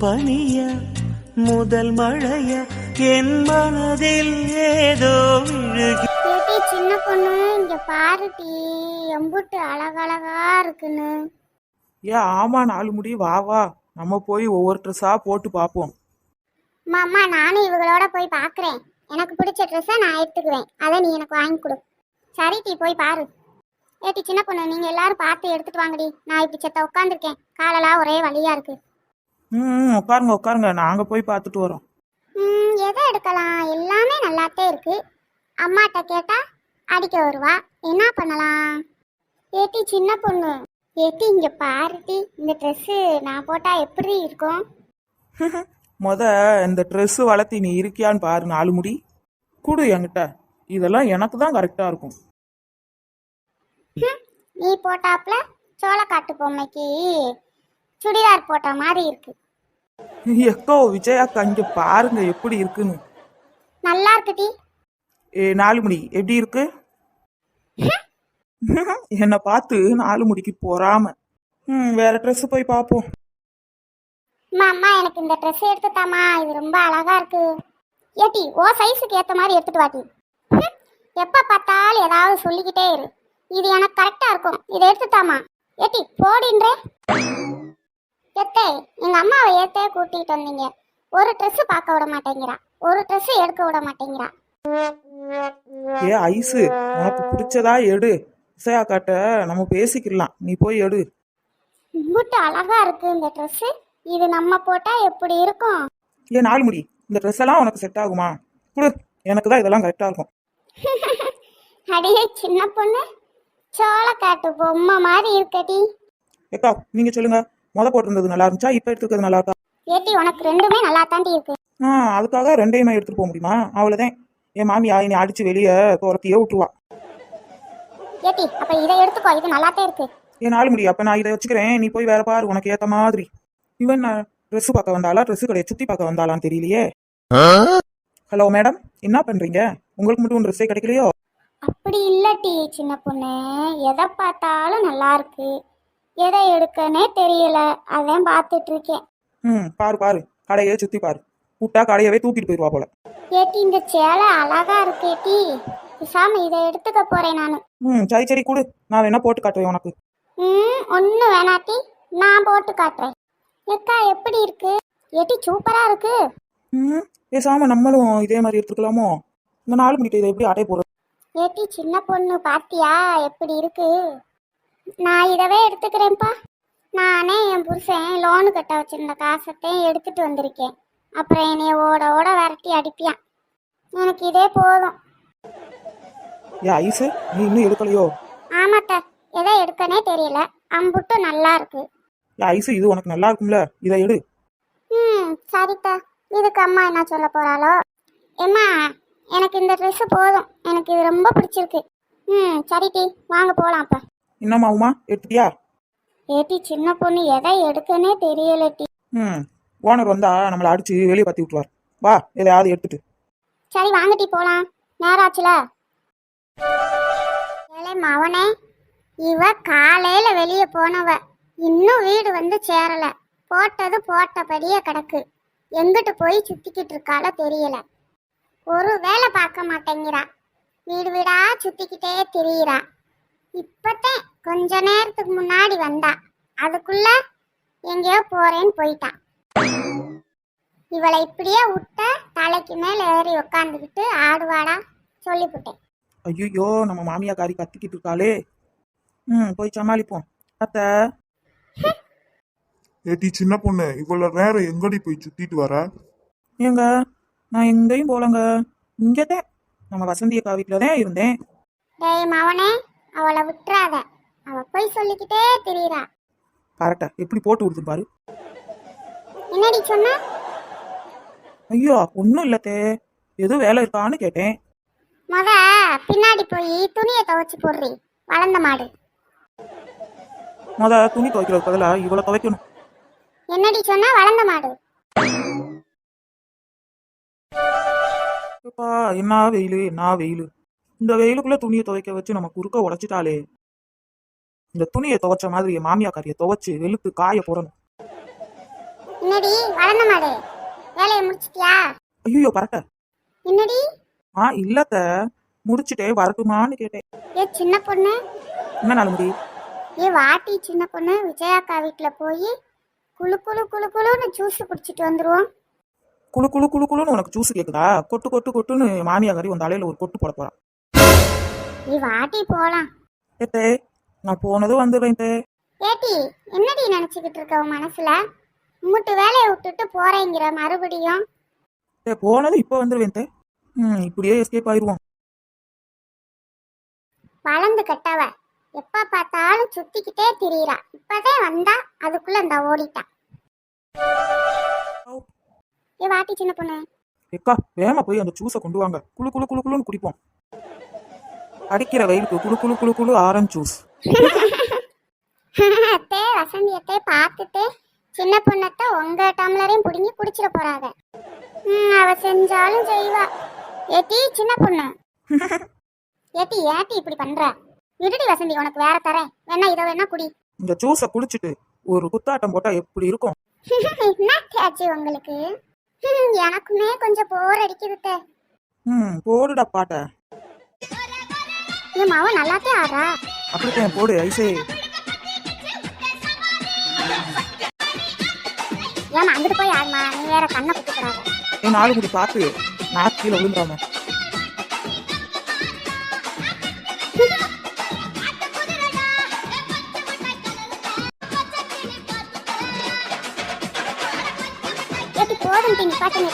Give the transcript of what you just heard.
பனிய முதல் மழைய என் மனதில் ஏதோ விழுகி ஏட்டி சின்ன பொண்ணு இங்க பாருட்டி எம்புட்டு அழகழகா இருக்குன்னு. ஏன் ஆமா நாலு முடி வா வா. நம்ம போய் ஒவ்வொரு ட்ரெஸ்ஸா போட்டு பார்ப்போம் மாமா நானும் இவங்களோட போய் பார்க்கறேன் எனக்கு பிடிச்ச ட்ரெஸ்ஸை நான் எடுத்துக்குவேன். அதை நீ எனக்கு வாங்கி கொடு. சரி டீ போய் பாரு. ஏட்டி சின்ன பொண்ணு நீங்க எல்லாரும் பார்த்து எடுத்துட்டு வாங்கடி. நான் இப்படி செத்த உட்காந்துருக்கேன் காலெல்லாம் ஒரே வலியா இருக்கு. ம் உட்காருங்க உட்காருங்க. நாங்க போய் பார்த்துட்டு வரோம். ம், எதை எடுக்கலாம்? எல்லாமே நல்லாத்தே இருக்கு. அம்மாட்ட கேட்டா அடிக்க வருவா. என்ன பண்ணலாம்? ஏட்டி சின்ன பொண்ணு. ஏட்டி இங்க பாருட்டி இந்த ட்ரெஸ்ஸு நான் போட்டா எப்படி இருக்கும்? முத இந்த Dress வளர்த்தி நீ இருக்கியான்னு பாரு நாலு முடி. கொடு என்கிட்ட. இதெல்லாம் எனக்கு தான் கரெக்டா இருக்கும். நீ போட்டாப்ல சோளக்காட்டு பொம்மைக்கு சுடிதார் போட்ட மாதிரி இருக்கு. எக்கோ விஜயாக்கா இங்க பாருங்க எப்படி இருக்குன்னு. நல்லா இருக்குடி ஏ நாலு முடி. எப்படி இருக்கு? என்னை பார்த்து நாலு முடிக்கு போறாம. ம் வேற Dress போய் பார்ப்போம். அம்மா எனக்கு இந்த ட்ரெஸ் எடுத்துத்தாம்மா இது ரொம்ப அழகா இருக்கு. ஏட்டி ஓ சைஸுக்கு ஏத்த மாதிரி எடுத்துட்டு வாட்டி எப்ப பார்த்தாலும் ஏதாவது சொல்லிக்கிட்டே இரு. இது எனக்கு கரெக்டா இருக்கும். இதை எடுத்துத்தாம்மா ஏட்டி போடின்றே. எத்தே எங்க அம்மாவை ஏத்தே கூட்டிட்டு வந்தீங்க. ஒரு Dress பார்க்க விட மாட்டேங்கிறா. ஒரு Dress எடுக்க விட மாட்டேங்கிறா. ஏ ஐஸு உனக்கு பிடிச்சதா எடு. விஜயாக்காட்ட நம்ம பேசிக்கலாம் நீ போய் எடு. இம்புட்டு அழகா இருக்கு இந்த Dress. இது நம்ம போட்டா எப்படி இருக்கும்? ஏ நாலு முடி. இந்த ட்ரெஸ் எல்லாம் உனக்கு செட் ஆகுமா? கொடு. எனக்கு தான் இதெல்லாம் கரெக்டா இருக்கும். அடியே சின்ன பொண்ணு. சோளக்காட்டு பொம்மை மாதிரி இருக்கடி. ஏக்கா நீங்க சொல்லுங்க. முத போட்டிருந்தது நல்லா இருந்துச்சா? இப்ப எடுத்துக்கிறது நல்லா இருக்கா? ஏட்டி உனக்கு ரெண்டுமே நல்லா தாண்டி இருக்கு. ஆ அதுக்காக ரெண்டையுமே எடுத்துட்டு போக முடியுமா? அவ்வளவுதான். என் மாமியா என்னை அடிச்சு வெளியே துரத்தியே விட்டுருவா. ஏட்டி அப்ப இதை எடுத்துக்கோ. இது நல்லாத்தே இருக்கு. ஏன் நாலு முடி அப்ப நான் இதை வச்சுக்கிறேன். நீ போய் வேற பாரு. உனக்கு ஏத்த மாதிரி. இவன் ட்ரெஸ் பார்க்க வந்தாளா? ட்ரெஸ் கடையை சுத்தி பார்க்க வந்தாளான்னு தெரியலையே. ஹலோ மேடம் என்ன பண்றீங்க? உங்களுக்கு மட்டும் ட்ரெஸ்ஸே கிடைக்கலையோ? அப்படி இல்லட்டி சின்ன பொண்ணு. எதை பார்த்தாலும் நல்லா இருக்கு. எதை எடுக்கனே தெரியல. அதான் பார்த்துட்டு இருக்கேன் ம் பாரு பாரு. கடையே சுத்தி பாரு. கூட்டா கடையவே தூக்கிட்டு போயிடுவா போல. ஏட்டி இந்த சேலை அழகா இருக்கு ஏட்டி. பேசாம இதை எடுத்துக்க போறேன் நான். ம் சரி சரி கொடு. நான் வேணா போட்டு காட்டுவேன் உனக்கு. ம் ஒண்ணு வேணாட்டி நான் போட்டு காட்டுறேன். ஏக்கா எப்படி இருக்கு? ஏட்டி சூப்பரா இருக்கு. ம் பேசாம நம்மளும் இதே மாதிரி எடுத்துக்கலாமோ? இந்த நாலு மணிக்கு இதை எப்படி அடைய போடுறது ஏட்டி சின்ன பொண்ணு பாத்தியா? எப்படி இருக்கு? நான் இதவே எடுத்துக்கிறேன்ப்பா. நானே என் புருஷன் லோனு கட்ட வச்சிருந்த காசத்தையும் எடுத்துட்டு வந்திருக்கேன். அப்புறம் என்னைய ஓட ஓட விரட்டி அடிப்பியான் எனக்கு இதே போதும். ஏ ஐஸு நீ இன்னும் எடுக்கலையோ? ஆமாத்த எதை எடுக்கனே தெரியல. அம்புட்டு நல்லா இருக்கு. ஏ இது உனக்கு நல்லா இருக்கும்ல? இதை எடு. ம் சரித்தா. இதுக்கு அம்மா என்ன சொல்ல போறாளோ? எம்மா எனக்கு இந்த ட்ரெஸ் போதும். எனக்கு இது ரொம்ப பிடிச்சிருக்கு. ம் சரி டி வாங்க போலாம் அப்ப உமா எடுத்துட்டியா ஏட்டி சின்ன பொண்ணு எதை எடுக்கனே தெரியல டி. ம் ஓனர் வந்தா நம்மளை அடிச்சு வெளியே பத்தி விட்டுருவார். வா எதையாவது எடுத்துட்டு. சரி வாங்கட்டி போலாம். நேரம் ஆச்சுல ஏலே மவனே இவ காலையில வெளியே போனவ. இன்னும் வீடு வந்து சேரல. போட்டது போட்டபடியே கிடக்கு. எங்கிட்டு போய் சுத்திக்கிட்டு இருக்காளோ தெரியல. ஒரு வேலை பார்க்க மாட்டேங்கிறா. வீடு வீடா சுத்திக்கிட்டே திரியிறா. இப்பத்தான் கொஞ்ச நேரத்துக்கு முன்னாடி வந்தா. அதுக்குள்ள எங்கேயோ போறேன்னு போயிட்டா. இவளை இப்படியே விட்ட தலைக்கு மேல ஏறி உக்காந்துக்கிட்டு ஆடுவாடா சொல்லிவிட்டேன் ஐயோ நம்ம மாமியாக்காரி கத்திக்கிட்டு இருக்காளே. ம் போய் சமாளிப்போம். அத்தை. ஏட்டி சின்ன பொண்ணு இவ்வளவு நேரம் எங்கடி போய் சுத்திட்டு வர? ஏங்க நான் எங்கேயும் போலங்க. இங்கதான் நம்ம வசந்தி அக்கா வீட்டில் தான் இருந்தேன். டேய் மவனே அவளை விட்டுறாத. அவ போய் சொல்லிக்கிட்டே திரியிறா. கரெக்டா எப்படி போட்டு விடுது பாரு. என்னடி சொன்ன? ஐயோ ஒன்றும் இல்லத்தே எதுவும் வேலை இருக்கான்னு கேட்டேன். முத பின்னாடி போய் துணியை துவைச்சு போடுறி. வளர்ந்த மாடு. முத துணி துவைக்கிறது பதிலாக இவ்வளோ துவைக்கணும். என்னடி சொன்ன? வளர்ந்த மாடு. எப்பா என்ன வெயில் என்ன வெயில்? இந்த வெயிலுக்குள்ள துணியை துவைக்க வச்சு நம்ம குறுக்க உடைச்சிட்டாலே இந்த துணியை துவைச்ச மாதிரி என் மாமியா கறியை துவைச்சு வெளுத்து காய போடணும். என்னடி வளர்ந்த மாடு. வேலையை முடிச்சிட்டியா? ஐயோ பரட்ட. என்னடி? ஆ இல்லத்த முடிச்சுட்டே வரட்டுமான்னு கேட்டேன். ஏ சின்ன பொண்ணு? என்ன நாள் முடி ஏ வாட்டி சின்ன பொண்ணு விஜயாக்கா வீட்டில் போய் குளு குளு குளு குளுன்னு ஜூஸ் குடிச்சிட்டு வந்துருவோம். குளு குளு குளு குளுன்னு உனக்கு ஜூஸ் கேக்குதா? கொட்டு கொட்டு கொட்டுன்னு மாமியாரி உன் தலையில ஒரு கொட்டு போட போறான் நீ வாட்டி போலாம். ஏத்தே நான் போனதும் வந்துடுறேன் தே ஏட்டி என்னடி நினைச்சுக்கிட்டு இருக்க உன் மனசுல? உங்கட்டு வேலையை விட்டுட்டு போறேங்கிற மறுபடியும். தே போனதும் இப்போ வந்துடுவேன் தே ம் இப்படியே எஸ்கேப் ஆயிடுவோம் வளர்ந்து கட்டவ எப்ப பார்த்தாலும் சுத்திக்கிட்டே திரியிறா. இப்பதான் வந்தா அதுக்குள்ள இந்த ஓடிட்டா. ஏ வாட்டி சின்ன பொண்ணு. எக்கா வேகமா போய் அந்த ஜூஸை கொண்டு வாங்க. குளு குளு குளு குளுன்னு குடிப்போம். அடிக்கிற வெயிலுக்கு குளு குளு குளு குளு ஆரஞ்சு ஜூஸ் அத்தே வசந்தியத்தை பார்த்துட்டு சின்ன பொண்ணத்தை உங்க டம்ளரையும் பிடுங்கி குடிச்சிட போறாங்க. அவ செஞ்சாலும் செய்வா. ஏட்டி சின்ன பொண்ணு. ஏட்டி ஏட்டி இப்படி பண்ற? விடுடி வசந்தி உனக்கு வேற தரேன். வேணா இதை வேணா குடி. இந்த ஜூஸை குடிச்சிட்டு ஒரு குத்தாட்டம் போட்டா எப்படி இருக்கும்? என்ன ஆச்சு உங்களுக்கு? எனக்குமே கொஞ்சம் போர் அடிக்குது ம் போடுடா பாட்ட. என் மாவன் நல்லாத்தே ஆடுறா அப்படித்தான் போடு ஐசே. ஏமா அங்கிட்டு போய் ஆடுமா? நீ வேற கண்ணை குத்துக்கிறாங்க என் நாலு முடி பார்த்து நான் கீழே விழுந்துடாம. போதும் தீங்க பாட்டுங்க